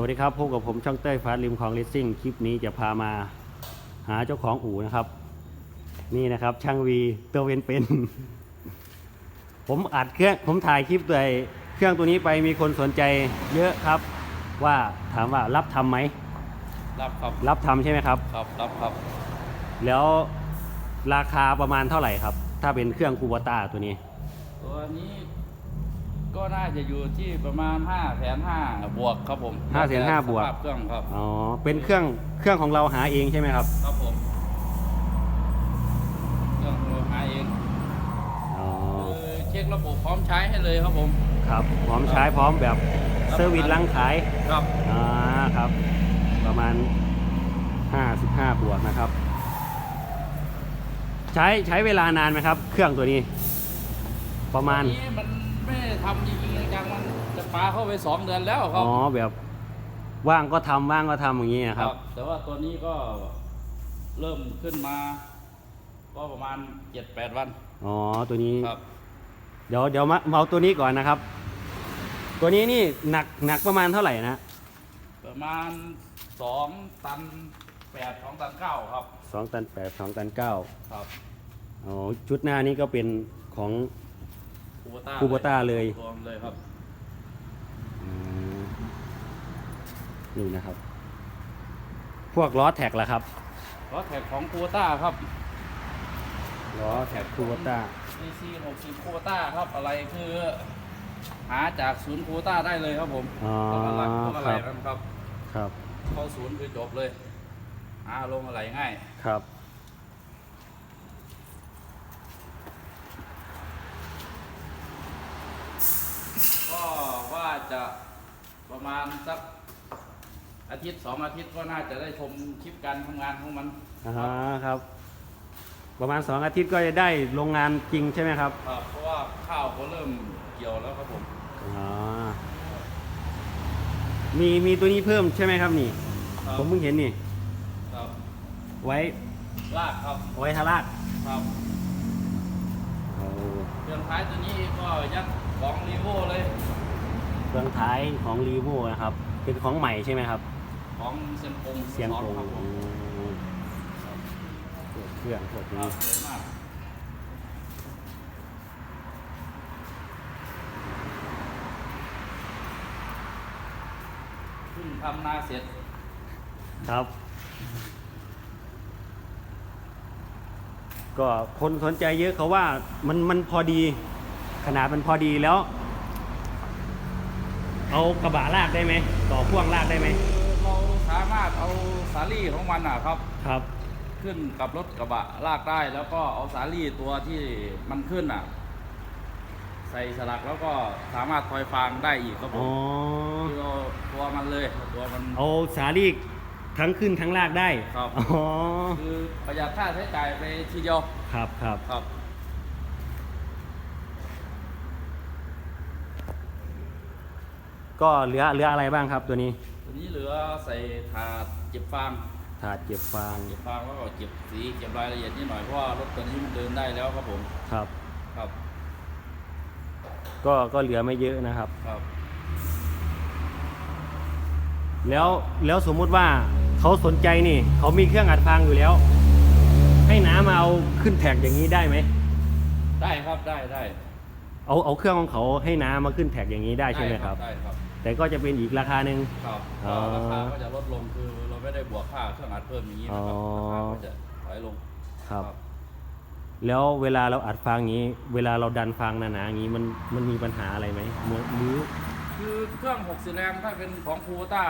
วัสดีครับพบกับผมช่างเต้ยฟาสริมคลองเลสซิ่งคลิปนี้จะพามาหาเจ้าของอู่นะครับ นี่นะครับช่างวีตัวเป็นเป็น ผมอัดเครื่องผมถ่ายคลิปตัวเครื่องตัวนี้ไปมีคนสนใจเยอะครับ ว่าถามว่ารับทำไหมรับครับรับทำใช่ไหมครับ ครับรับครับ แล้วราคาประมาณเท่าไหร่ครับ ถ้าเป็นเครื่องคูบต้าตัวนี้ ตัวนี้ ก็น่าจะอยู่ที่ประมาณ5้าแสนห้าบวกครับผมห้าแสนห้าบวก สภพเครื่องครับ อ๋อ เป็นเครื่องเครื่องของเราหาเองใช่ไหมครับ ครับผมเครื่องเราหาเองอ๋อ คือเช็คระบบพร้อมใช้ให้เลยครับผม ครับ พร้อมใช้พร้อมแบบเซอร์วิสล้างขาย ครับ อ่าครับ ประมาณ 55 บวกนะครับ ใช้ใช้เวลานานไหมครับ เครื่องตัวนี้ ประมาณตัวนี้มัน ไม่ได้ทำจริงๆจังๆมันจะปาเข้าไปสองเดือนแล้วครัอ๋บ อแบบว่างก็ทำว่างก็ทำอย่างนี้นะครับ แต่ว่าตัวนี้ก็เริ่มขึ้นมา ก็ประมาณเจ็ดแปดวันอ๋อตัวนี้ ครับ เดี๋ยวเดี๋ยวมาเอาตัวนี้ก่อนนะครับ ตัวนี้นี่หนักหนักประมาณเท่าไหร่นะประมาณสองตันแปดสองตันเก้าครับ สองตันแปดสองตันเก้าครับ อ๋อชุดหน้านี้ก็เป็นของ คูโบต้าคูโบต้าเลยรวมเลยครับอืมนี่นะครับ พวกล้อแท็กล่ะครับรถแท็กของคูโบต้าครับล้อแท็กคูโบต้า DC 60คูโบต้าครับอะไรคือ หาจากศูนย์คูโบต้าได้เลยครับผมอ๋อต้องอะไรต้องอะไรครับนั่นครับครับ เข้าศูนย์คือจบเลยหาลงอะไรง่ายครับ ก็ว่า จะประมาณสักอาทิตย์สองอาทิตย์ก็น่าจะได้ชมคลิปการทำงานของมันอ่าครับ ประมาณสองอาทิตย์ก็จะได้โรงงานจริงใช่ไหมครับครับเพราะว่าข้าวก็เริ่มเกี่ยวแล้วครับผมอ๋อมีมีตัวนี้เพิ่มใช่ไหมครับนี่ ครับผมเพิ่งเห็นนี่ ครับไว้ลากครับไว้ทารากครับโอ้เครื่องท้ายตัวนี้ก็ยัดของรีโวเลยเค รื่องท้ายของรีโวนะครับ เป็นของใหม่ใช่ไหมครับ ของเซียนปงเสียงสอโป่งครับผมอืมเครื่องพวกคนี้รับสวยมากเพิ่งทำนาเสร็จครับ ก็คนสนใจเยอะเขาว่ามันมันพอดี ขนาดมันพอดีแล้ว เอากระบะลากได้ไหมต่อพ่วงลากได้ไหมคือเราสามารถเอาสาลี่ของมันอะครับ ครับ ขึ้นกับรถกระบะลากได้แล้วก็เอาสาลี่ตัวที่มันขึ้นอะใส่สลักแล้วก็สามารถถอยฟางได้อีกครับผอ๋อมคือเอาตัวมันเลยตัวมัน เอาสาลีกทั้งขึ้นทั้งลากได้ครับ อ๋อคือประหยัดค่าใช้จ่ายไปทีเดียวครับครับ ครับ ก็เหลือเหลืออะไรบ้างครับตัวนี้ตัวนี้เหลือใส่ถาดเก็บฟางถาดเก็บฟางเก็บฟางแล้วก็เก็บสีเก็บรายละเอียดนิดหน่อยเพราะว่ารถตัวนี้มันเดินได้แล้วครับผมครับ ครับ ก็ก็เหลือไม่เยอะนะครับครับ แล้วแล้วสมมุติว่าเขาสนใจนี่เขามีเครื่องอัดฟางอยู่แล้ว ให้น้ามาเอาขึ้นแท็กอย่างนี้ได้ไหมได้ครับได้ได้เอาเอาเครื่องของเขาให้น้ามาขึ้นแท็กอย่างนี้ได้ใช่ไหมครับได้ครับ แต่ก็จะเป็นอีกราคาหนึ่ง ครับอ๋อก็ราคาก็จะลดลงคือเราไม่ได้บวกค่าเครื่องอัดเพิ่มอย่างนี้นะครับอ๋อ ราคาก็จะถอยลงครับ แล้วเวลาเราอัดฟางอย่างนี้ เวลาเราดันฟางหนาๆอย่างนี้มันมันมีปัญหาอะไรไหมเหมือนหรือคือเครื่อง60แรงถ้าเป็นของคูต้า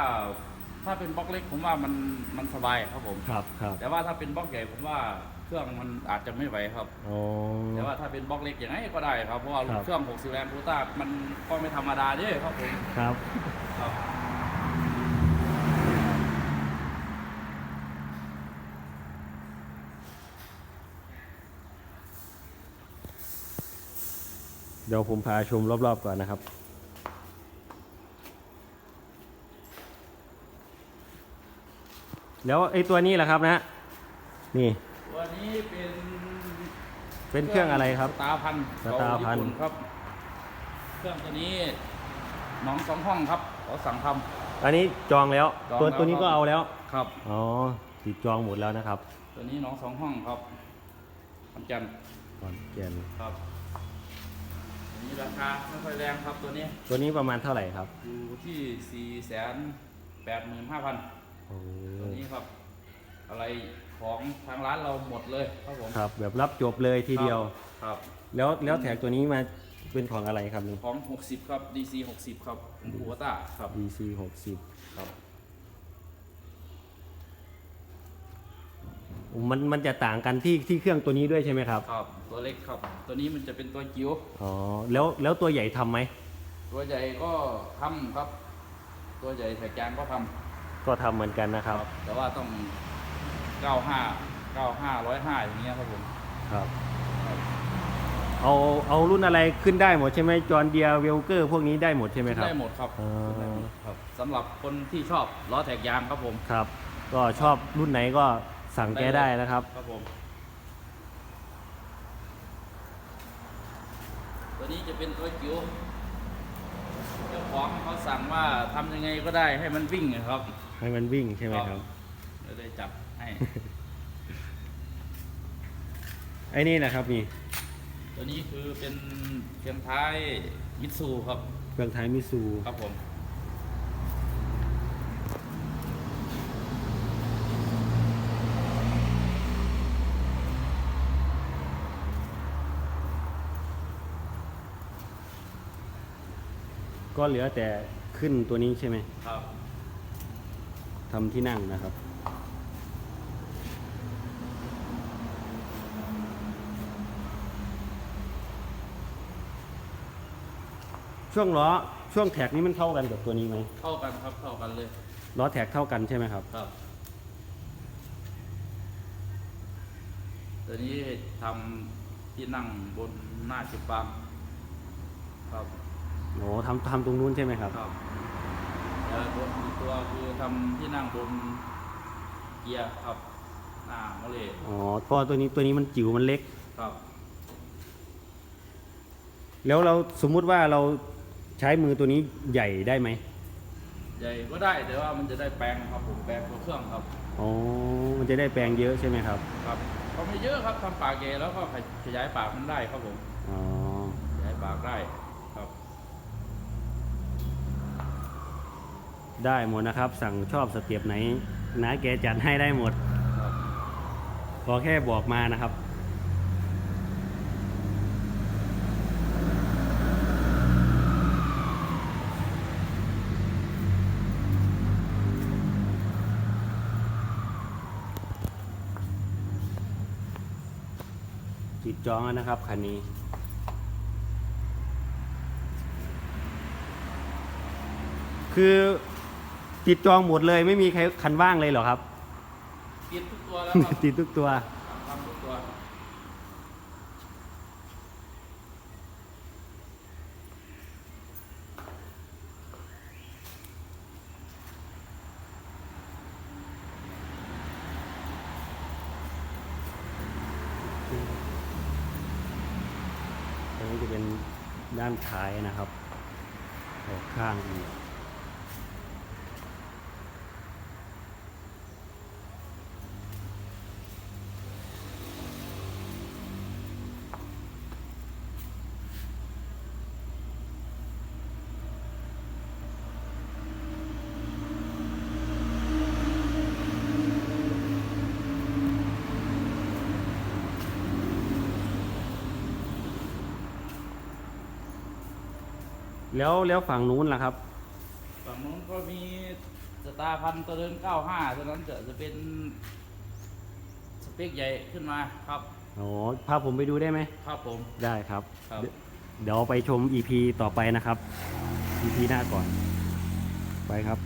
ถ้าเป็นบล็อกเล็กผมว่ามันมันสบายครับผม ครับครับแต่ว่าถ้าเป็นบล็อกใหญ่ผมว่า เครื่องมันอาจจะไม่ไหวครับ อ๋อ แต่ว่าถ้าเป็นบล็อกเล็กอย่างไรก็ได้ครับ เพราะว่าครับเครื่อง 60 แรงคูต้ามันก็ไม่ธรรมดาเด้ครับผมครับ ครับเดี๋ยวผมพาชมรอบๆก่อนนะครับ แล้วไอ้ตัวนี้แหละครับนะ นี่ ตัวนี้เป็นเป็นเครื่องอะไรครับ สตาร์พันสตาร์พันเก่ญี่ปุ่ครับ เครื่องตัวนี้หน้องสองห้องครับเขาสั่งท อันนี้จองแล้ว จองตัวแล้วตัวนี้ครับก็เอาแล้วครับ อ๋อติดจองหมดแล้วนะครับตัวนี้น้องสองห้องครับขอนแก่นก่อนเกนครับตัวนี้ราคาไม่ค่อยแรงครับตัวนี้ตัวนี้ประมาณเท่าไหร่ครับอยู่ที่สี่แสนแปดหมื่นห้าพัน โอ้ตัวนี้ครับ อะไร ของทางร้านเราหมดเลยครับผมครับ แบบรับจบเลยทีเดียว ครับ แล้วแล้วแท็กตัวนี้มาเป็นของอะไรครับนี่ของ 60 ครับ DC 60 ครับของคูวต้าครับ DC หกสิบครับมันมันจะต่างกันที่ที่เครื่องตัวนี้ด้วยใช่ไหมครับ ครับ ตัวเล็กครับ ตัวนี้มันจะเป็นตัวจิ๋วอ๋อแล้วแล้วตัวใหญ่ทำไหมตัวใหญ่ก็ทำครับ ตัวใหญ่แถกยางก็ทำก็ทำเหมือนกันนะครับ แต่ว่าต้อง 95 95 105อย่างเงี้ยครับผมครับครับ เอาเอารุ่นอะไรขึ้นได้หมดใช่ไหมจอร์เดียเวลเกอร์พวกนี้ได้หมดใช่ไหมครับ ได้หมดครับอ๋อ ได้หมดครับสำหรับคนที่ชอบล้อแถกยางครับผม ครับ ก็ชอบรุ่นไหนก็สั่งแกได้นะครับ ครับผม ตัวนี้จะเป็นตัวจิ๋วเจ้าของเขาสั่งว่าทำยังไงก็ได้ให้มันวิ่งอะครับ ให้มันวิ่งใช่ไหมครับ ก็เลยจับให้ ไอ้นี่นะครับนี่ตัวนี้คือเป็นเพียงท้ายมิตซูครับ เครื่องท้ายมิซูครับผม ก็เหลือแต่ขึ้นตัวนี้ใช่ไหมครับ ทำที่นั่งนะครับ ช่วงล้อช่วงแท็กนี้มันเท่ากันกับตัวนี้ไหมเข้ากันครับเข้ากันเลยล้อแท็กเท่ากันใช่ไหมครับ ครับ ตัวนี้ทำที่นั่งบนหน้าจิบบังครับโอ้ทำทำตรงนู้นใช่ไหมครับ ครับแล้วตัวอีกตัวคือทำที่นั่งบนเกียร์ครับหน้าโมเลอ๋อเพราะตัวนี้ตัวนี้มันจิ๋วมันเล็ก ครับ แล้วเราสมมุติว่าเรา ใช้มือตัวนี้ใหญ่ได้ไหมใหญ่ก็ได้แต่ว่ามันจะได้แปลงครับผมแปลงตัวเครื่องครับอ๋อมันจะได้แปลงเยอะใช่ไหมครับ ครับก็ไม่เยอะครับทำปากเกแล้วก็ขยายปากมันได้ครับผมอ๋อขยายปากได้ครับ ได้หมดนะครับ สั่งชอบสเตียบไหนนะแกจัดให้ได้หมดครับขอแค่บอกมานะครับ ติดจองแล้วนะครับคันนี้คือติดจองหมดเลยไม่มีใครคันว่างเลยเหรอครับ ติดทุกตัวแล้วครับ ติดทุกตัว ทำทุกตัว ตรง นี้จะเป็นด้านท้ายนะครับออกข้างอีก แล้วแล้วฝั่งนู้นล่ะครับ ฝั่งนู้นก็มีสตาร์พันตัวเดิน95ตัวนั้นจะจะเป็นสเปคใหญ่ขึ้นมาครับอ๋อพาผมไปดูได้ไหมครับผม ได้ครับ ครับเดี๋ยวเดี๋ยวไปชม EP ต่อไปนะครับ EP หน้าก่อน ไปครับ